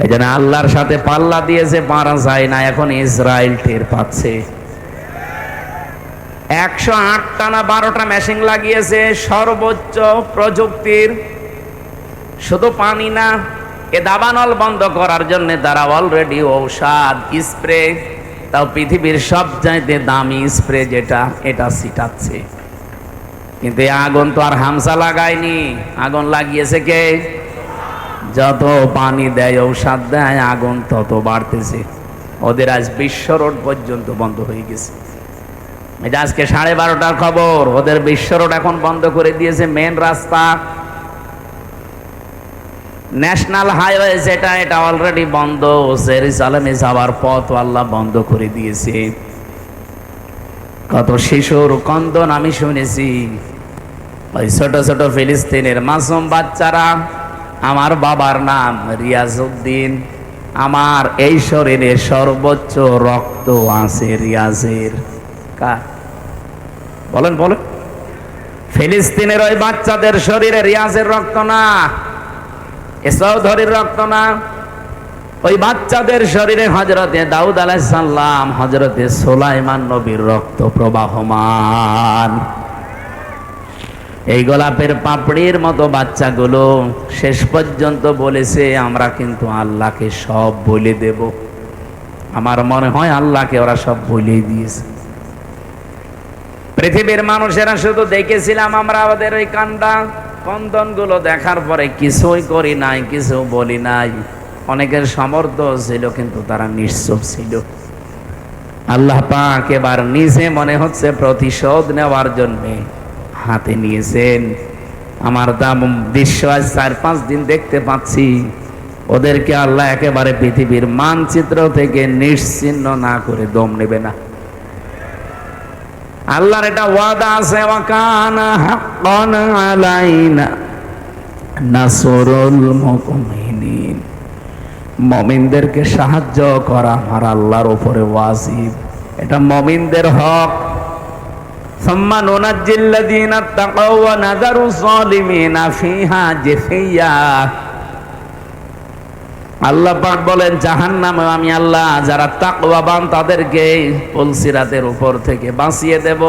এই জন্য আল্লাহর সাথে পাল্লা দিয়েছে পারা যায় না, এখন ইসরায়েল টের পাচ্ছে। একশো আটটা না বারোটা মেশিন লাগিয়েছে, সর্বোচ্চ প্রযুক্তির। শুধু পানি না, এ দাবানল বন্ধ করার জন্য তারা অলরেডি ঔষধ স্প্রে তাও পৃথিবীর সব চাইতে দামি স্প্রে যেটা, এটা ছিটাচ্ছে। কিন্তু আগুন তো আর হামসা লাগায়নি। আগুন লাগিয়েছে কে? যত পানি দেয়, ঔষধ দেয়, আগুন তত বাড়তেছে। ওদের আজ বিশ্ব রোড পর্যন্ত বন্ধ হয়ে গেছে। এটা আজকে সাড়ে বারোটার খবর। ওদের বিশ্ব রোড এখন বন্ধ করে দিয়েছে মেন রাস্তা। ন্যাশনাল হাইওয়ে যেটা, এটা অলরেডি বন্ধ। জেরুজালেমে যাওয়ার পথ আল্লাহ বন্ধ করে দিয়েছে। কত শিশুর কন্দন আমি শুনেছি। ওই ছোট ছোট ফিলিস্তিনের মাসুম বাচ্চারা আমার বাবার নাম রিয়াজউদ্দিন। আমার এই শরীরে সর্বোচ্চ রক্ত আছে রিয়াজের। কার? বলেন বলেন। ফিলিস্তিনের ওই বাচ্চাদের শরীরে রিয়াজের রক্ত না। চৌধুরীর রক্ত না। ওই বাচ্চাদের শরীরে হজরতে দাউদ আলাইসাল্লাম হজরতে সোলাইমান নবীর রক্ত প্রবাহমান। এই গোলাপের পাপড়ির মতো বাচ্চাগুলো শেষ পর্যন্ত বলেছে, আমরা কিন্তু আল্লাহকে সব বলে দেব। আমার মনে হয় আল্লাহকে ওরা সব বলে দিয়েছে। পৃথিবীর মানুষেরা শুধু দেখেছিলাম আমরা ওই কান্ডা কন্দনগুলো দেখার পরে কিছুই করি নাই, কিছু বলি নাই। অনেকের সমর্থ ছিল, কিন্তু তারা নিশ্চুপ ছিল। আল্লাহ পাক এবার নিজে মনে হচ্ছে প্রতিশোধ নেওয়ার জন্য হাতে নিয়েছেন। আমার দাম দৃশ্য আজ চার পাঁচ দিন দেখতে পাচ্ছি। ওদেরকে আল্লাহ একেবারে পৃথিবীর মানচিত্র থেকে নিশ্চিন্ন না করে দম নেবে না। আল্লাহর এটা ওয়াদা আছে মুমিনদেরকে সাহায্য করা আমার আল্লাহর উপরে ওয়াজিব। এটা মমিনদের হক। ثم ننجي الذين اتقوا ونذر الظالمين فيها جثيا আল্লাহ পাক বলেন জাহান্নামে আমি আল্লাহ যারা তাকওয়াবান তাদেরকে পুলসিরাতের উপর থেকে বাঁচিয়ে দেব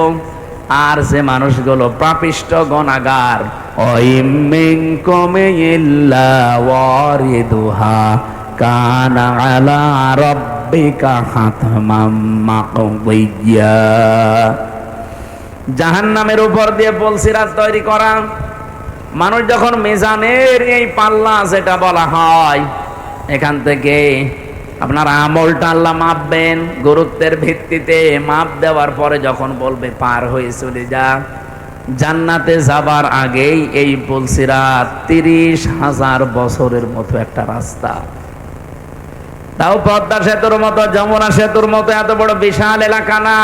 আর যে মানুষগুলো পাপিষ্ট গনাগার অইমিনকুম ইল্লা ওয়ারিদুহা কানা আলা রাব্বিকা হাতমাম মাকদিয়া জাহান্নামের উপর দিয়ে পুলসিরাত তৈরি করা। মানুষ যখন মিজানের এই পাল্লা যেটা বলা হয়, এখান থেকে আপনার আমলটা আল্লাহ মাপবেন। গুরুত্বের ভিত্তিতে মাপ দেওয়ার পরে যখন বলবে, পার হয়ে চলে যা। জান্নাতে যাবার আগেই এই পুলসিরাত তিরিশ হাজার বছরের মতো একটা রাস্তা। তাও পদ্মা সেতুর মতো, যমুনা সেতুর মতো, এত বড় বিশাল এলাকা না।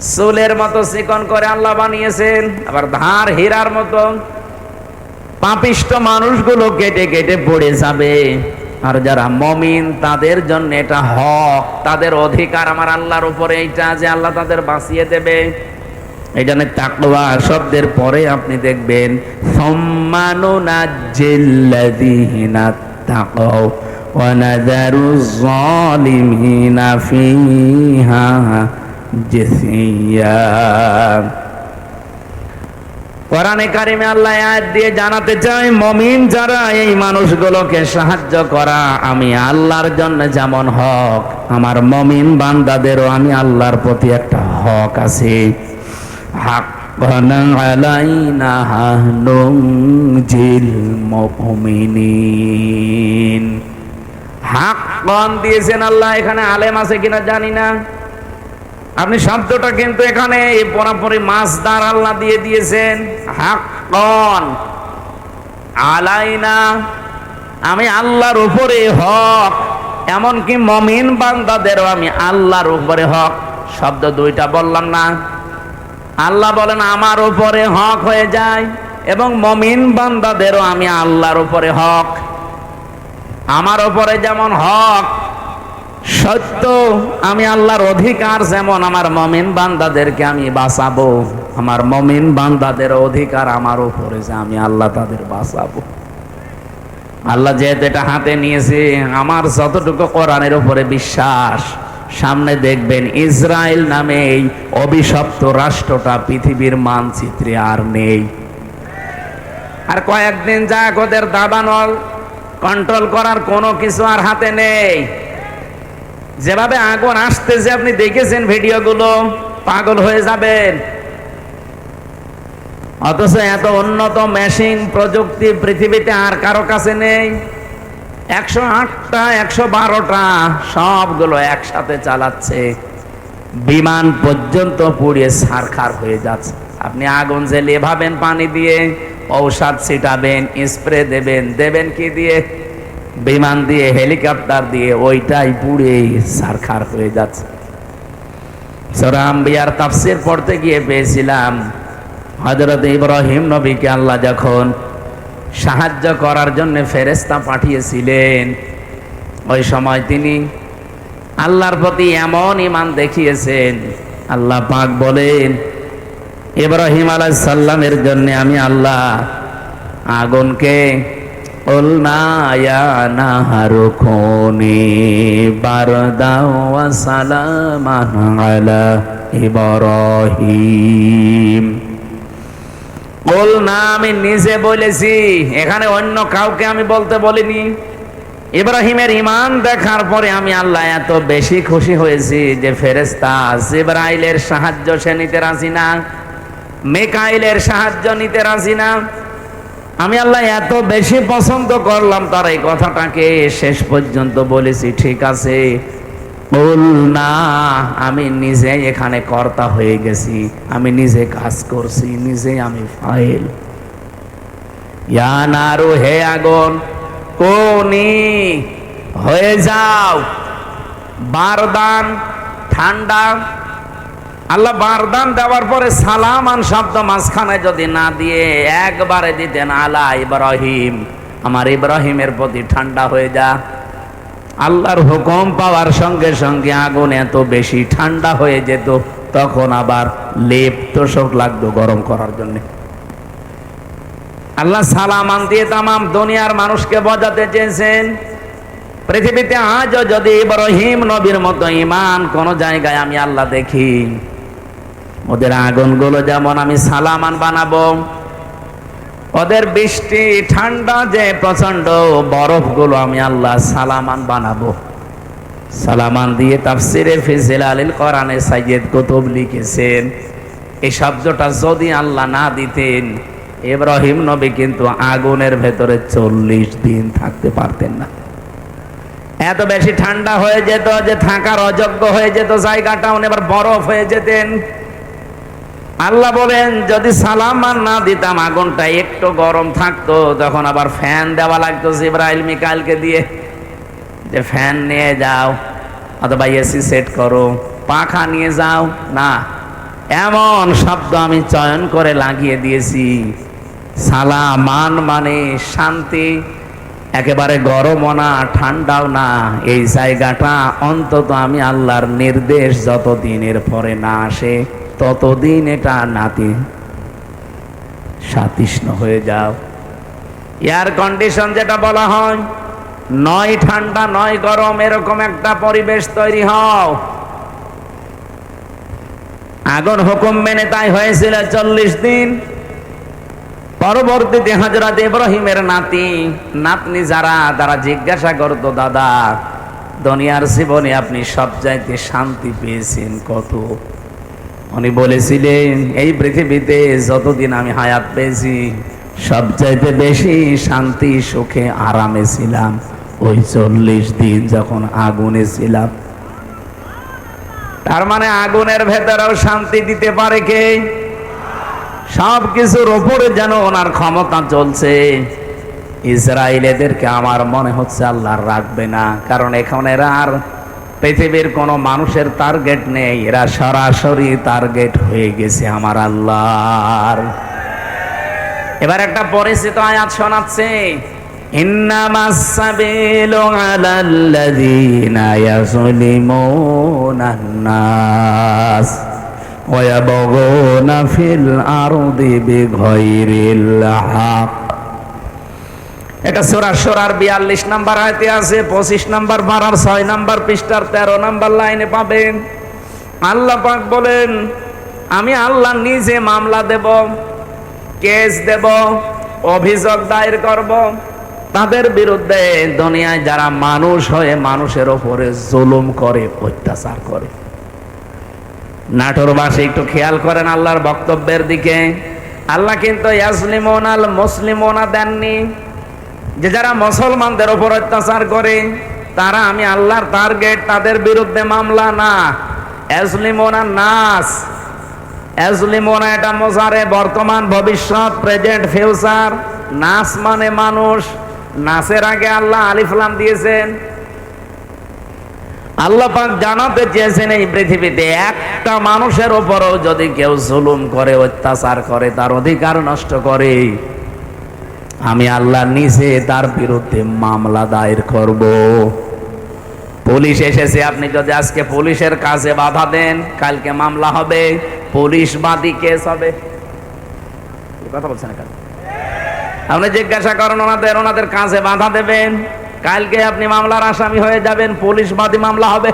চুলের মতো চিকন করে আল্লাহ বানিয়েছেন, আবার ধার হীরার মতো। পাপিষ্ট মানুষগুলো কেটে কেটে পড়ে যাবে। আর যারা মমিন, তাদের জন্য এটা হক। তাদের অধিকার আমার আল্লাহর উপরে এইটা যে আল্লাহ তাদের বাঁচিয়ে দেবে। এই জন্য তাকওয়া শব্দের পরে আপনি দেখবেন সম্মানুনাজ্জিল্লাযীনা তাকাও ওয়া নাযারুজ জালিমিনা ফিহা। জিসিয়া কোরআনে কারিমে আল্লাহ আয়াত দিয়ে জানাতে চাই, মমিন যারা এই মানুষগুলোকে সাহায্য করা, আমি আল্লাহর জন্য যেমন হক, আমার মমিন বান্দাদেরও আমি আল্লাহর প্রতি একটা হক আছে। হক আলাইনা নুনজিল মুমিনিন। হাক দিয়েছেন আল্লাহ, এখানে আলেম আছে কিনা জানি না। আপনি শব্দটা কিন্তু এখানে এই পরাপরি মাছদার আল্লাহ দিয়ে দিয়েছেন। হাক্কন। আলাইনা। আমি আল্লাহর উপরে হক, এমনকি মমিন বান্দাদেরও আমি আল্লাহর উপরে হক। শব্দ দুইটা বললাম না। আল্লাহ বলেন, আমার উপরে হক হয়ে যায় এবং মমিন বান্দাদেরও আমি আল্লাহর উপরে হক। আমার উপরে যেমন হক সত্য, আমি আল্লাহর অধিকার যেমন আমার মমিন বান্দাদেরকে আমি বাঁচাবো, আমার মমিন বান্দাদের অধিকার আমার উপরে যে আমি আল্লাহ তাদের বাঁচাবো। আল্লাহ যেহেতু এটা হাতে নিয়েছে, আমার যতটুকু কোরআনের উপরে বিশ্বাস, সামনে দেখবেন ইসরায়েল নামে এই অভিশপ্ত রাষ্ট্রটা পৃথিবীর মানচিত্রে আর নেই। আর কয়েকদিন যাক ওদের দাবানল কন্ট্রোল করার কোনো কিছু আর হাতে নেই। যেভাবে আগুন আসতেছে আপনি দেখেছেন ভিডিওগুলো, পাগল হয়ে যাবেন। অথচ এত উন্নত মেশিন প্রযুক্তি পৃথিবীতে আর কারও কাছে নেই। একশো আটটা, একশো বারোটা, সবগুলো একসাথে চালাচ্ছে। বিমান পর্যন্ত পুড়িয়ে সারখার হয়ে যাচ্ছে। আপনি আগুন জ্বেলিয়ে ভাবেন পানি দিয়ে, ঔষধ ছিটাবেন, স্প্রে দেবেন দেবেন কি দিয়ে? বিমান দিয়ে, হেলিকপ্টার দিয়ে, ওইটাই পুড়ে সারখার হয়ে যাচ্ছে। সরাম বিয়ার তাফসির পড়তে গিয়ে পেয়েছিলাম হজরত ইব্রাহিম নবীকে আল্লাহ যখন সাহায্য করার জন্য ফেরেস্তা পাঠিয়েছিলেন, ওই সময় তিনি আল্লাহর প্রতি এমন ইমান দেখিয়েছেন, আল্লাহ পাক বলেন, ইব্রাহিম আলাহ সাল্লামের জন্য আমি আল্লাহ আগুনকে আমি নিজে বলেছি, এখানে অন্য কাউকে আমি বলতে বলিনি। ইব্রাহিমের ইমান দেখার পরে আমি আল্লাহ এত বেশি খুশি হয়েছি যে ফেরেস্তা জিব্রাইলের সাহায্য সে নিতে রাজি না, মেকাইলের সাহায্য নিতে রাজি না আমি আল্লাহ এত বেশি পছন্দ করলাম, তার এই কথাটাকে শেষ পর্যন্ত বলেছি, ঠিক আছে? না, আমি নিজে এখানে কর্তা হয়ে গেছি, আমি নিজে কাজ করছি, নিজে আমি ফাইল। ইয়ানারু হে আগুন, কোনি, হয়ে যাও। বারদান, ঠান্ডা আল্লাহ বারদান দেওয়ার পরে সালামান শব্দ মাঝখানে যদি না দিয়ে একবারে দিতেন, আলা ইব্রাহিম, আমার ইব্রাহিমের প্রতি ঠান্ডা হয়ে যা। আল্লাহর হুকুম পাওয়ার সঙ্গে সঙ্গে আগুন এত বেশি ঠান্ডা হয়ে যেত, তখন আবার লেপ তোষক লাগতো গরম করার জন্য। আল্লাহ সালামান দিয়ে তামাম দুনিয়ার মানুষকে বজাতে চেয়েছেন, পৃথিবীতে আজও যদি ইব্রাহিম নবীর মতো ইমান কোন জায়গায় আমি আল্লাহ দেখি ওদের আগুনগুলো যেমন আমি সালামান বানাবো, ওদের বৃষ্টি, ঠান্ডা যে প্রচণ্ড বরফগুলো আমি আল্লাহ সালামান বানাবো। সালামান দিয়ে তাফসিরে ফিজিল আলীল কোরআনে সাইয়েদ কুতুব লিখেছেন এই শব্দটা যদি আল্লাহ না দিতেন, ইব্রাহিম নবী কিন্তু আগুনের ভেতরে চল্লিশ দিন থাকতে পারতেন না। এত বেশি ঠান্ডা হয়ে যেত যে থাকার অযোগ্য হয়ে যেত জায়গাটা উনি এবার বরফ হয়ে যেতেন। আল্লাহ বলেন, যদি সালামান না দিতাম, আগুনটা একটু গরম থাকতো। তখন আবার ফ্যান দেওয়া লাগতো জিব্রাইল, মিকাইলকে দিয়ে, যে ফ্যান নিয়ে যাও, অথবা এসি সেট করো, পাখা নিয়ে যাও। না, এমন শব্দ আমি চয়ন করে লাগিয়ে দিয়েছি। সালামান মানে শান্তি, একেবারে গরমও না, ঠান্ডাও না। এই জায়গাটা অন্তত আমি আল্লাহর নির্দেশ যত দিনের পরে না আসে। ততদিন এটা নাতি সাতিষ্ণ হয়ে যাও। এয়ার কন্ডিশন যেটা বলা হয়, নয় ঠান্ডা, নয় গরম, এরকম একটা পরিবেশ তৈরি হও। আগুন হুকুম মেনে তাই হয়েছিল চল্লিশ দিন। পরবর্তীতে হাজরাত ইব্রাহিমের নাতি, নাতনি যারা, তারা জিজ্ঞাসা করতো, দাদা, দুনিয়ার জীবনে আপনি সব চাইতে শান্তি পেয়েছেন কত? উনি বলেছিলেন, এই পৃথিবীতে যতদিন আমি হায়াত পেয়েছি, সবচাইতে বেশি শান্তি, সুখে, আরামে ছিলাম। ওই চল্লিশ দিন যখন আগুনে ছিলাম। তার মানে আগুনের ভেতরেও শান্তি দিতে পারে কে? সব কিছুর ওপরে যেন ওনার ক্ষমতা চলছে। ইসরায়েল এদেরকে আমার মনে হচ্ছে আল্লাহ রাখবে না, কারণ এখন এরা আর পৃথিবীর কোনো মানুষের টার্গেট নেই এরা সরাসরি টার্গেট হয়ে গেছে আমার আল্লাহর এবার একটা পরিচিত আয়াত শোনাচ্ছে إنما السبيل على الذين يظلمون الناس ويبغون في الأرض بغير الحق এটা সোরা, সোরার বিয়াল্লিশ নাম্বার আয়তে আছে, পঁচিশ নাম্বার বারার, ছয় নাম্বার পৃষ্ঠার, তেরো নাম্বার লাইনে পাবেন। আল্লাহ পাক বলেন, আমি আল্লাহ নিজে মামলা দেব, কেস দেব, অভিযোগ দায়ের করব। তাদের বিরুদ্ধে দুনিয়ায় যারা মানুষ হয়ে মানুষের ওপরে জুলুম করে, অত্যাচার করে। নাটোরবাসী একটু খেয়াল করেন আল্লাহর বক্তব্যের দিকে। আল্লাহ কিন্তু ইয়াসলিমন আল মুসলিমনা দেননি। যে যারা মুসলমানদের ওপর অত্যাচার করে তারা আমি আল্লাহর টার্গেট তাদের বিরুদ্ধে মামলা না। এজলিমোনা নাস। এজলিমোনা এটা মোজারে বর্তমান ভবিষ্যৎ প্রেজেন্ট ফিউচার নাস মানে মানুষ। নাসের আগে আল্লাহ আলিফলাম দিয়েছেন। আল্লাহ পাক জানাতে চেয়েছেন এই পৃথিবীতে, একটা মানুষের ওপরও যদি কেউ জুলুম করে, অত্যাচার করে, তার অধিকার নষ্ট করে। আমি আল্লাহ নিজে তার বিরুদ্ধে মামলা দায়ের করব। পুলিশ এসেছে, আপনি যদি আজকে পুলিশের কাজে বাধা দেন, কালকে মামলা হবে, পুলিশ বাদী কেস হবে? কথা বলছেন কেন? আপনি জিজ্ঞাসা করেন ওনাদের ওনাদের কাজে বাধা দেবেন, কালকে আপনি মামলার আসামি হয়ে যাবেন, পুলিশ বাদী মামলা হবে।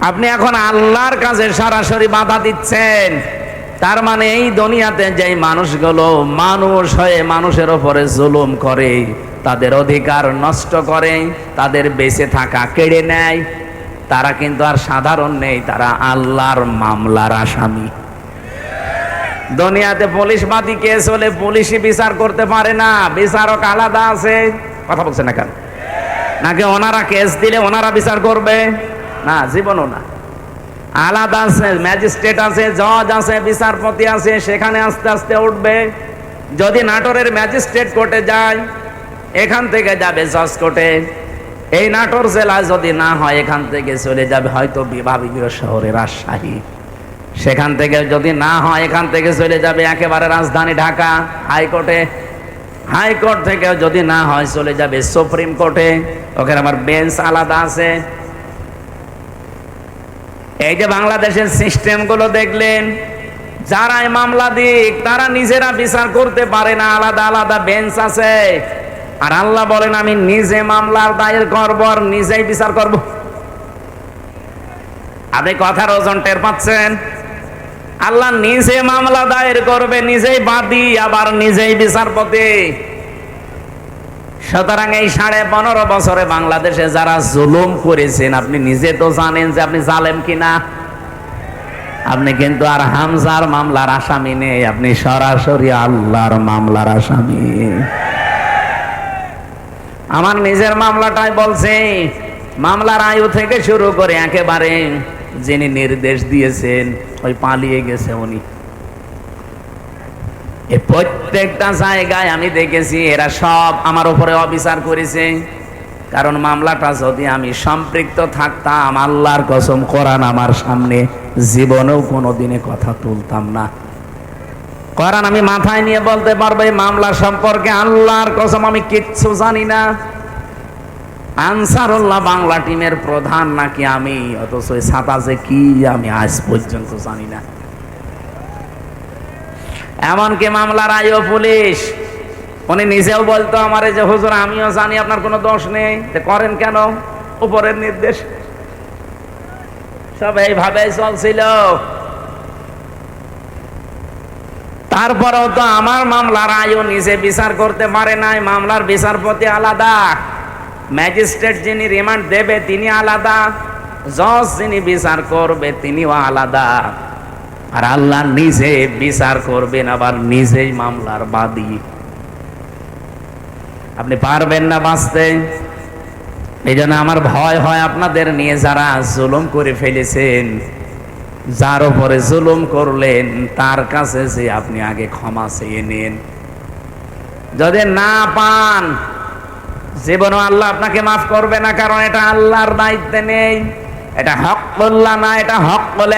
আপনি এখন আল্লাহর কাছে সরাসরি বাধা দিচ্ছেন। তার মানে এই দুনিয়াতে যে মানুষগুলো মানুষ হয়ে মানুষের ওপরে জুলুম করে, তাদের অধিকার নষ্ট করে, তাদের বেঁচে থাকা কেড়ে নেয়, তারা কিন্তু আর সাধারণ নেই, তারা আল্লাহর মামলার আসামি। দুনিয়াতে পুলিশ বাদী কেস হলে পুলিশই বিচার করতে পারে না, বিচারক আলাদা আছে। কথা বলছে না কেন? নাকি ওনারা কেস দিলে ওনারা বিচার করবে? না, জীবনও না। আলাদা আছে, ম্যাজিস্ট্রেট আছে, জজ আছে, বিচারপতি আছে, সেখানে আস্তে আস্তে উঠবে। যদি নাটোরের ম্যাজিস্ট্রেট কোর্টে যায়, এখান থেকে যাবে জজ কোর্টে। এই নাটোর জেলায় যদি না হয়, এখান থেকে চলে যাবে হয়তো বিভাগীয় শহরে রাজশাহী। সেখান থেকে যদি না হয়, এখান থেকে চলে যাবে একেবারে রাজধানী ঢাকা হাইকোর্টে। হাইকোর্ট থেকে যদি না হয়, চলে যাবে সুপ্রিম কোর্টে। ওখানে আমার বেঞ্চ আলাদা আছে। এই যে বাংলাদেশের সিস্টেমগুলো দেখলেন যারাই মামলা দিক, তারা নিজেরা বিচার করতে পারে না, আলাদা আলাদা বেঞ্চ আছে। আর আল্লাহ বলেন, আমি নিজে মামলার দায়ের করব আর নিজেই বিচার করব। আপনি কথার ওজন টের পাচ্ছেন? আল্লাহ নিজে মামলা দায়ের করবে, নিজেই বাদী, আবার নিজেই বিচারপতি। সুতরাং এই সাড়ে পনেরো বছরে বাংলাদেশে যারা জুলুম করেছেন, আপনি নিজে তো জানেন যে আপনি জালেম কিনা। আপনি কিন্তু আর হামজার মামলার আসামি নেই, আপনি সরাসরি আল্লাহর মামলার আসামি। আমার নিজের মামলাটাই বলছে, মামলার আয়ু থেকে শুরু করে একেবারে যিনি নির্দেশ দিয়েছেন, ওই পালিয়ে গেছে উনি। প্রত্যেকটা জায়গায় আমি দেখেছি, এরা সব আমার উপরে অবিচার করেছে। কারণ মামলাটা যদি আমি সম্পৃক্ত থাকতাম, আল্লাহর কসম কোরআন আমার সামনে জীবনেও কোনো দিনে কথা তুলতাম না। কোরআন আমি মাথায় নিয়ে বলতে পারব, এই মামলা সম্পর্কে আল্লাহর কসম আমি কিচ্ছু জানি না। আনসারুল্লাহ বাংলা টিমের প্রধান নাকি আমি, অথচ ছাতা যে কি আমি আজ পর্যন্ত জানি না। এমনকি মামলার আইও পুলিশ। উনি নিজেও বলতো আমার যে, হুজুর, আমিও জানি আপনার কোনো দোষ নেই। করেন কেন? উপরের নির্দেশ। সব এইভাবে চলছিল। তারপরেও তো আমার মামলার আয়ও নিজে বিচার করতে পারে নাই। মামলার বিচারপতি আলাদা। ম্যাজিস্ট্রেট যিনি রিমান্ড দেবে, তিনি আলাদা। জজ যিনি বিচার করবে, তিনিও আলাদা। আর আল্লাহ নিজে বিচার করবেন, আবার নিজেই মামলার বাদী। আপনি পারবেন না বাঁচতে? এই জন্য আমার ভয় হয় আপনাদের নিয়ে যারা জুলুম করে ফেলেছেন, যার উপরে জুলুম করলেন, তার কাছে যে আপনি আগে ক্ষমা চেয়ে নেন। যদি না পান, জীবনও আল্লাহ আপনাকে মাফ করবে না, কারণ এটা আল্লাহর দায়িত্বে নেই। এটা হক হকল্লাহ না, এটা হক বলে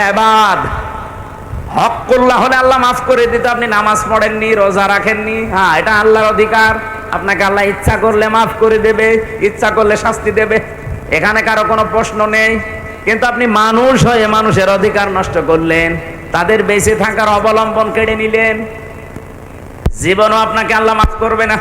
এবাদ হকুল্লাহ হলে আল্লাহ মাফ করে দিত, আপনি নামাজ পড়েননি, রোজা রাখেননি। হ্যাঁ এটা আল্লাহর অধিকার। আপনাকে আল্লাহ ইচ্ছা করলে মাফ করে দেবে, ইচ্ছা করলে শাস্তি দেবে। এখানে কারও কোনো প্রশ্ন নেই। কিন্তু আপনি মানুষ হয়ে মানুষের অধিকার নষ্ট করলেন, তাদের বেঁচে থাকার অবলম্বন কেড়ে নিলেন। জীবনও আপনাকে আল্লাহ মাফ করবে না।